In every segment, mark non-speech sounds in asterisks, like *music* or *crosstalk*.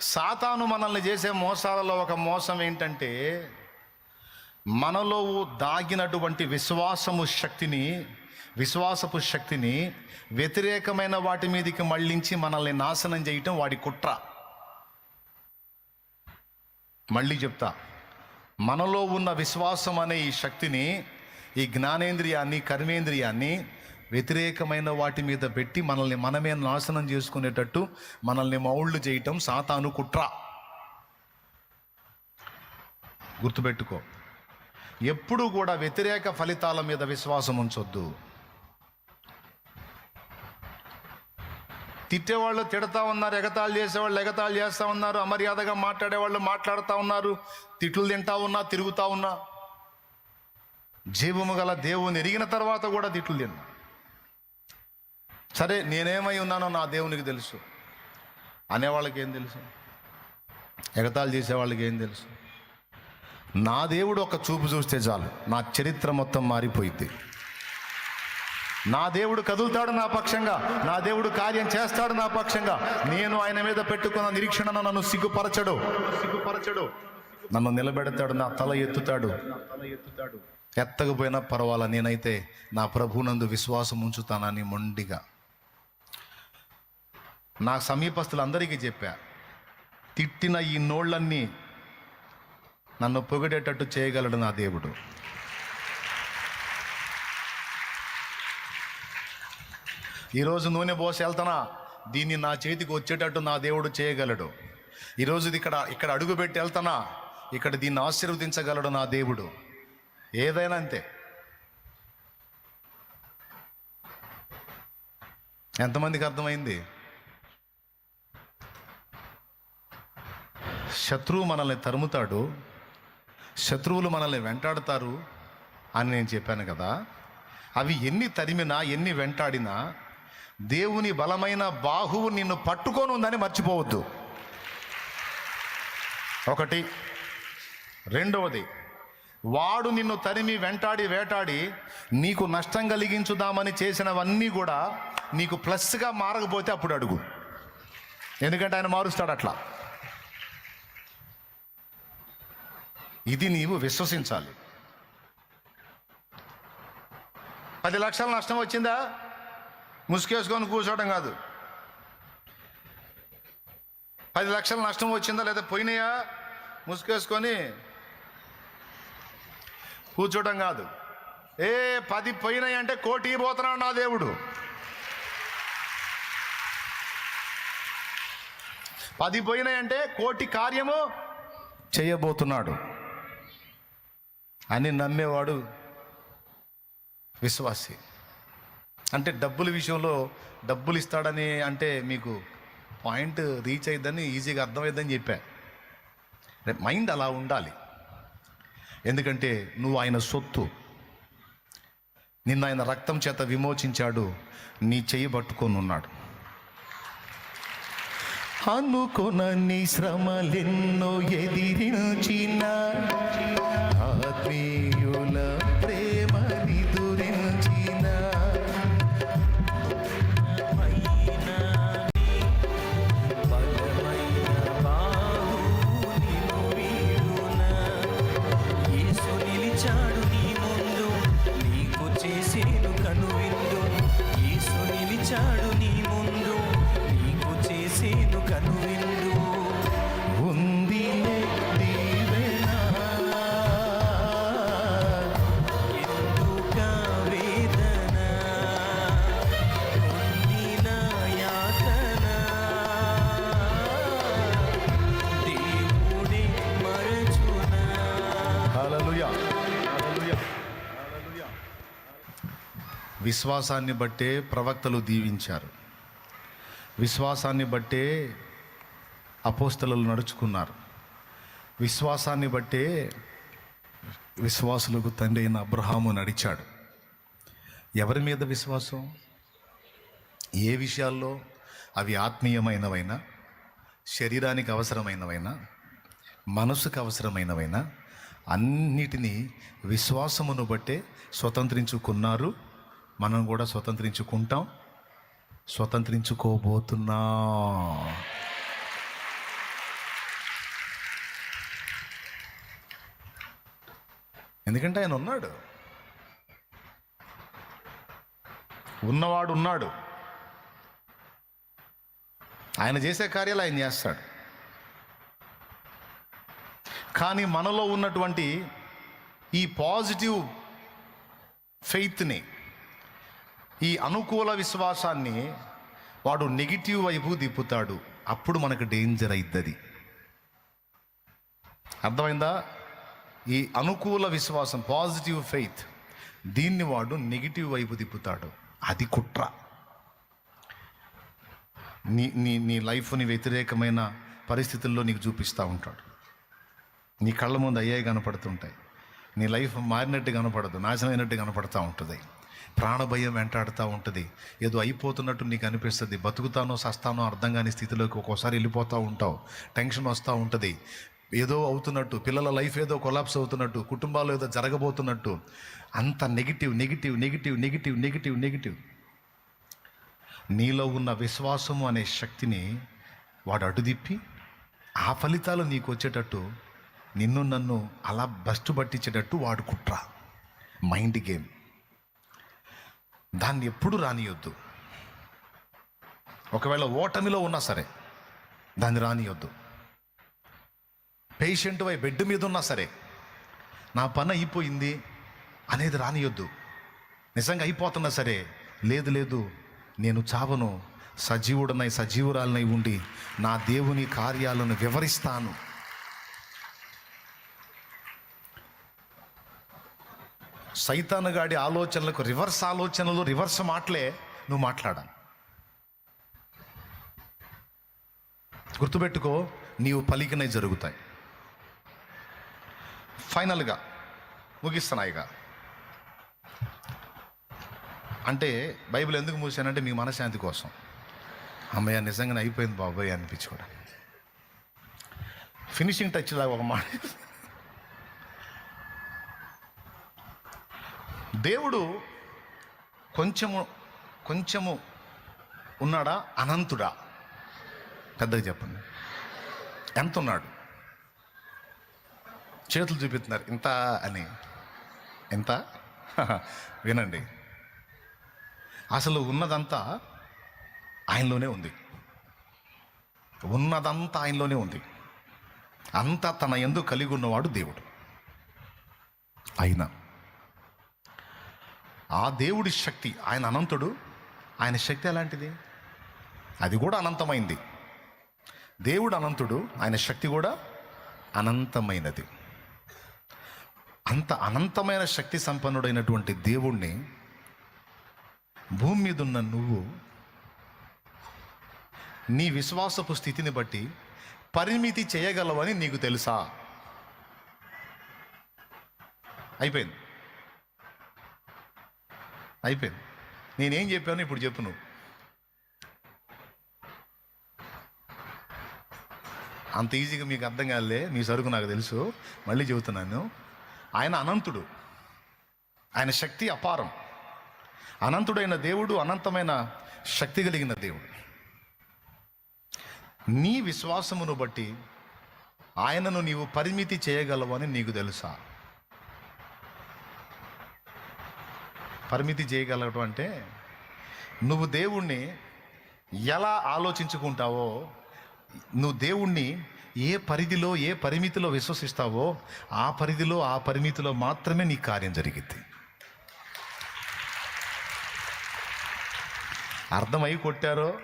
సాతాను మనల్ని చేసే మోసాలలో ఒక మోసం ఏంటంటే మనలో దాగినటువంటి విశ్వాసము శక్తిని విశ్వాసపు శక్తిని వ్యతిరేకమైన వాటి మీదకి మళ్ళించి మనల్ని నాశనం చేయటం వాడి కుట్ర. మళ్ళీ చెప్తా. మనలో ఉన్న విశ్వాసం అనే ఈ శక్తిని ఈ జ్ఞానేంద్రియాన్ని కర్మేంద్రియాన్ని వ్యతిరేకమైన వాటి మీద పెట్టి మనల్ని మనమే నాశనం చేసుకునేటట్టు మనల్ని మౌళ్ళు చేయటం సాతాను కుట్ర. గుర్తుపెట్టుకో. ఎప్పుడు కూడా వ్యతిరేక ఫలితాల మీద విశ్వాసం ఉంచొద్దు. తిట్టేవాళ్ళు తిడతా ఉన్నారు ఎగతాళి చేసేవాళ్ళు ఎగతాళి చేస్తూ ఉన్నారు అమర్యాదగా మాట్లాడేవాళ్ళు మాట్లాడుతూ ఉన్నారు తిట్లు తింటా ఉన్నా తిరుగుతా ఉన్నా. జీవము గల దేవుని ఎరిగిన తర్వాత కూడా తిట్లు తిన్నా. సరే నేనేమై ఉన్నానో నా దేవునికి తెలుసు. అనేవాళ్ళకి ఏం తెలుసు? ఎగతాళి చేసేవాళ్ళకి ఏం తెలుసు? నా దేవుడు ఒక చూపు చూస్తే చాలు. నా చరిత్ర మొత్తం మారిపోయింది నా దేవుడు కదులుతాడు నా పక్షంగా. నా దేవుడు కార్యం చేస్తాడు నా పక్షంగా. నేను ఆయన మీద పెట్టుకున్న నిరీక్షణ నన్ను సిగ్గుపరచడు. సిగ్గుపరచడు. నన్ను నిలబెడతాడు నా తల ఎత్తుతాడు. తల ఎత్తుతాడు ఎత్తకపోయినా పర్వాలా? నేనైతే నా ప్రభునందు విశ్వాసం ఉంచుతానని మొండిగా? నా సమీపస్తులందరికీ చెప్పా. తిట్టిన ఈ నోళ్ళన్నీ నన్ను పొగిడేటట్టు చేయగలడు నా దేవుడు. ఈరోజు నూనె పోసి వెళ్తానా? దీన్ని నా చేతికి వచ్చేటట్టు నా దేవుడు చేయగలడు. ఈరోజు ఇక్కడ ఇక్కడ అడుగు పెట్టి వెళ్తానా? ఇక్కడ దీన్ని ఆశీర్వదించగలడు నా దేవుడు. ఏదైనా అంతే. ఎంతమందికి అర్థమైంది? శత్రువు మనల్ని తరుముతాడు శత్రువులు మనల్ని వెంటాడుతారు అని నేను చెప్పాను కదా. అవి ఎన్ని తరిమినా ఎన్ని వెంటాడినా దేవుని బలమైన బాహువు నిన్ను పట్టుకొని ఉందని మర్చిపోవద్దు. ఒకటి. రెండవది వాడు నిన్ను తరిమి వెంటాడి వేటాడి నీకు నష్టం కలిగించుదామని చేసినవన్నీ కూడా నీకు ప్లస్గా మారకపోతే అప్పుడు అడుగు. ఎందుకంటే ఆయన మారుస్తాడు అట్లా. ఇది నీవు విశ్వసించాలి. పది లక్షల నష్టం వచ్చిందా? ముసుకేసుకొని కూర్చోవడం కాదు. పది లక్షల నష్టం వచ్చిందా లేదా పోయినాయా? ముసుకేసుకొని కూర్చోవడం కాదు. ఏ పది పోయినాయి అంటే కోటి పోతున్నాడు నా దేవుడు. పది పోయినాయి అంటే కోటి కార్యము చేయబోతున్నాడు. అని నమ్మేవాడు విశ్వాసి. అంటే డబ్బుల విషయంలో డబ్బులు ఇస్తాడని అంటే మీకు పాయింట్ రీచ్ అయ్యిద్దని ఈజీగా అర్థమైందని చెప్పా. మైండ్ అలా ఉండాలి. ఎందుకంటే నువ్వు ఆయన సొత్తు. నిన్న ఆయన రక్తం చేత విమోచించాడు. నీ చెయ్యి పట్టుకొని ఉన్నాడు అనుకొనని శ్రమలెన్నో ఎదిరించిన me. విశ్వాసాన్ని బట్టే ప్రవక్తలు దీవించారు. విశ్వాసాన్ని బట్టే అపోస్తలు నడుచుకున్నారు. విశ్వాసాన్ని బట్టే విశ్వాసులకు తండ్రి అయిన అబ్రహాము నడిచాడు. ఎవరి మీద విశ్వాసం? ఏ విషయాల్లో? అవి ఆత్మీయమైనవైనా? శరీరానికి అవసరమైనవైనా? మనసుకు అవసరమైనవైనా? అన్నిటినీ విశ్వాసమును బట్టే స్వతంత్రించుకున్నారు. మనం కూడా స్వతంత్రించుకుంటాం. స్వతంత్రించుకోబోతున్నా. ఎందుకంటే ఆయన ఉన్నాడు. ఉన్నవాడు ఉన్నాడు ఆయన చేసే కార్యాలు ఆయన చేస్తాడు. కానీ మనలో ఉన్నటువంటి ఈ పాజిటివ్ ఫెయిత్ని ఈ అనుకూల విశ్వాసాన్ని వాడు నెగిటివ్ వైపు దిప్పుతాడు అప్పుడు మనకు డేంజర్ అవుతుంది అర్థమైందా? ఈ అనుకూల విశ్వాసం పాజిటివ్ ఫెయిత్ దీన్ని వాడు నెగిటివ్ వైపు తిప్పుతాడు. అది కుట్ర. నీ నీ నీ లైఫ్ని వ్యతిరేకమైన పరిస్థితుల్లో నీకు చూపిస్తూ ఉంటాడు. నీ కళ్ళ ముందు అయ్యాయి కనపడుతుంటాయి. నీ లైఫ్ మారినట్టు కనపడదు నాశనం అయినట్టు ఉంటుంది. ప్రాణభయం వెంటాడుతూ ఉంటుంది. ఏదో అయిపోతున్నట్టు నీకు అనిపిస్తుంది. బతుకుతానో సస్తానో అర్థం కాని స్థితిలోకి ఒక్కోసారి వెళ్ళిపోతూ ఉంటావు. టెన్షన్ వస్తూ ఉంటుంది. ఏదో అవుతున్నట్టు పిల్లల లైఫ్ ఏదో కొలాప్స్ అవుతున్నట్టు కుటుంబాలు ఏదో జరగబోతున్నట్టు అంత negative negative negative negative negative negative. నీలో ఉన్న విశ్వాసము అనే శక్తిని వాడు అడ్డుదిప్పి ఆ ఫలితాలు నీకు వచ్చేటట్టు నిన్ను నన్ను అలా బస్టు పట్టించేటట్టు వాడు కుట్ర. Mind game. దాన్ని ఎప్పుడు రానియొద్దు. ఒకవేళ ఓటమిలో ఉన్నా సరే దాన్ని రానియొద్దు. పేషెంట్ వై బెడ్ మీద ఉన్నా సరే నా పని అయిపోయింది అనేది రానియొద్దు. నిజంగా అయిపోతున్నా సరే లేదు లేదు నేను చావను సజీవుడనై సజీవురాలనై ఉండి నా దేవుని కార్యాలను వివరిస్తాను. సైతానుగాడి ఆలోచనలకు రివర్స్ ఆలోచనలు రివర్స్ మాటలే నువ్వు మాట్లాడాలి. గుర్తుపెట్టుకో నీవు పలికినవి జరుగుతాయి. ఫైనల్గా ముగిస్తున్నాయిగా అంటే బైబిల్ ఎందుకు మూసానంటే మీ మనశాంతి కోసం. అమ్మయ్య నిజంగానే అయిపోయింది బాబాయ్ అనిపించుకోవడం. ఫినిషింగ్ టచ్ లాగా ఒక మాట. దేవుడు కొంచెము కొంచెము ఉన్నాడా? అనంతుడా? పెద్దగా చెప్పండి. ఎంత ఉన్నాడు చేతులు చూపిస్తున్నారు. ఇంత అని. ఎంత? *laughs* వినండి. అసలు ఉన్నదంతా ఆయనలోనే ఉంది. ఉన్నదంతా ఆయనలోనే ఉంది. అంతా తన ఎందు కలిగి ఉన్నవాడు దేవుడు. అయినా ఆ దేవుడి శక్తి ఆయన అనంతుడు. ఆయన శక్తి ఎలాంటిది? అది కూడా అనంతమైంది. దేవుడు అనంతుడు ఆయన శక్తి కూడా అనంతమైనది. అంత అనంతమైన శక్తి సంపన్నుడైనటువంటి దేవుణ్ణి భూమి మీద ఉన్న నువ్వు నీ విశ్వాసపు స్థితిని బట్టి పరిమితి చేయగలవని నీకు తెలుసా? అయిపోయింది. అయిపోయింది. నేనేం చెప్పాను ఇప్పుడు చెప్పు నువ్వు. అంత ఈజీగా మీకు అర్థం కాలే మీ సరుకు నాకు తెలుసు మళ్ళీ చెబుతున్నాను. ఆయన అనంతుడు. ఆయన శక్తి అపారం. అనంతుడైన దేవుడు అనంతమైన శక్తి కలిగిన దేవుడు. నీ విశ్వాసమును బట్టి ఆయనను నీవు పరిమితి చేయగలవని నీకు తెలుసా? పరిమితి చేయగలగడం అంటే నువ్వు దేవుణ్ణి ఎలా ఆలోచించుకుంటావో నువ్వు దేవుణ్ణి ఏ పరిధిలో ఏ పరిమితిలో విశ్వసిస్తావో ఆ పరిధిలో ఆ పరిమితిలో మాత్రమే నీ కార్యం జరిగింది అర్థమై కొట్టారో?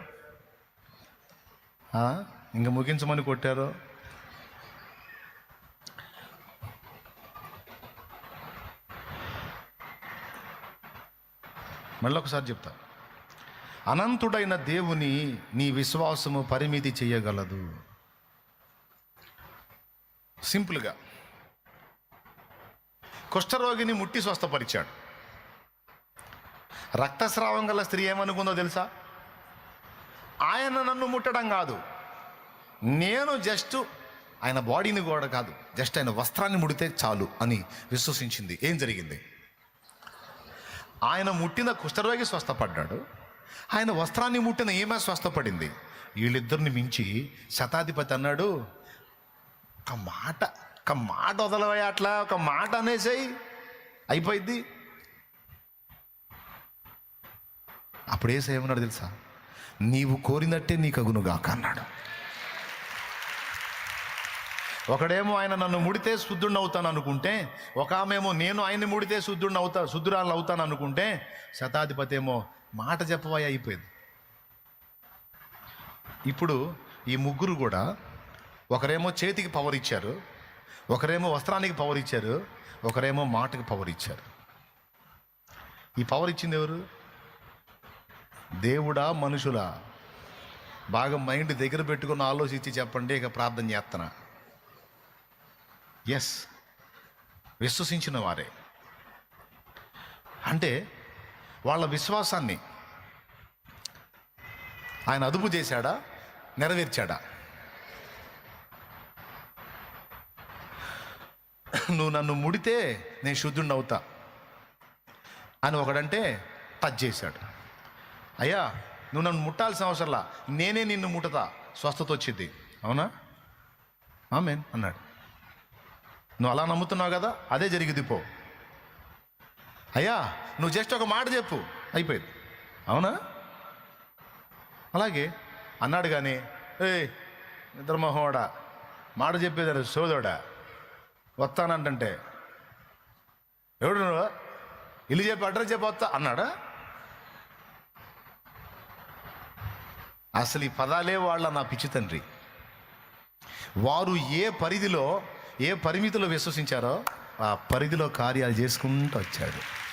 ఇంకా ఇంక ముగించమని కొట్టారో? మళ్ళీ ఒకసారి చెప్తా. అనంతుడైన దేవుని నీ విశ్వాసము పరిమితి చేయగలదు. సింపుల్గా. కుష్ఠరోగిని ముట్టి స్వస్థపరిచాడు. రక్తస్రావం గల స్త్రీ ఏమనుకుందో తెలుసా? ఆయన నన్ను ముట్టడం కాదు. నేను జస్ట్ ఆయన బాడీని కూడా కాదు. జస్ట్ ఆయన వస్త్రాన్ని ముడితే చాలు అని విశ్వసించింది. ఏం జరిగింది? ఆయన ముట్టిన కుష్ఠరోగి స్వస్థపడ్డాడు. ఆయన వస్త్రాన్ని ముట్టిన ఏమే స్వస్థపడింది. వీళ్ళిద్దరిని మించి శతాధిపతి అన్నాడు ఒక మాట ఒక మాట వదలవయ్య అట్లా ఒక మాట అనేసేయి. అయిపోయింది అప్పుడు ఏసై తెలుసా? నీవు కోరినట్టే నీకు అగునుగాక అన్నాడు. ఒకడేమో ఆయన నన్ను ముడితే శుద్ధుడిని అవుతాను అనుకుంటే ఒక ఆమెమో నేను ఆయన్ని ముడితే శుద్ధుడిని అవుతా శుద్ధురాలను అవుతాను అనుకుంటే శతాధిపతి ఏమో మాట చెప్పవాయి అయిపోయింది. ఇప్పుడు ఈ ముగ్గురు కూడా ఒకరేమో చేతికి పవర్ ఇచ్చారు ఒకరేమో వస్త్రానికి పవర్ ఇచ్చారు ఒకరేమో మాటకి పవర్ ఇచ్చారు. ఈ పవర్ ఇచ్చింది ఎవరు? దేవుడా మనుషులా? బాగా మైండ్ దగ్గర పెట్టుకుని ఆలోచించి చెప్పండి ఇక ప్రార్థన చేస్తున్నా. ఎస్ విశ్వసించిన వారే అంటే వాళ్ళ విశ్వాసాన్ని ఆయన అదుపు చేశాడా నెరవేర్చాడా? నువ్వు నన్ను ముడితే నేను శుద్ధుడిని అవుతా అని ఒకడంటే టచ్ చేశాడు. అయ్యా నువ్వు నన్ను ముట్టాల్సిన అవసరంలా నేనే నిన్ను ముట్టతా స్వస్థత వచ్చింది. అవునా? ఆమెన్ అన్నాడు. నువ్వు అలా నమ్ముతున్నావు కదా అదే జరిగింది పో. అయ్యా నువ్వు జస్ట్ ఒక మాట చెప్పు. అయిపోయింది. అవునా? అలాగే అన్నాడు కానీ ఏ నిద్రమోహోడా మాట చెప్పేదాడు సోదోడా వస్తానంటే ఎవడు నువ్వు? ఇల్లు చెప్పి అడ్రస్ చెప్పి వస్తా అన్నాడా? అసలు ఈ పదాలే వాళ్ళ నా పిచ్చి తండ్రి. వారు ఏ పరిధిలో ఏ పరిమితిలో విశ్వసించారో ఆ పరిధిలో కార్యాలు చేసుకుంటూ వచ్చాడు.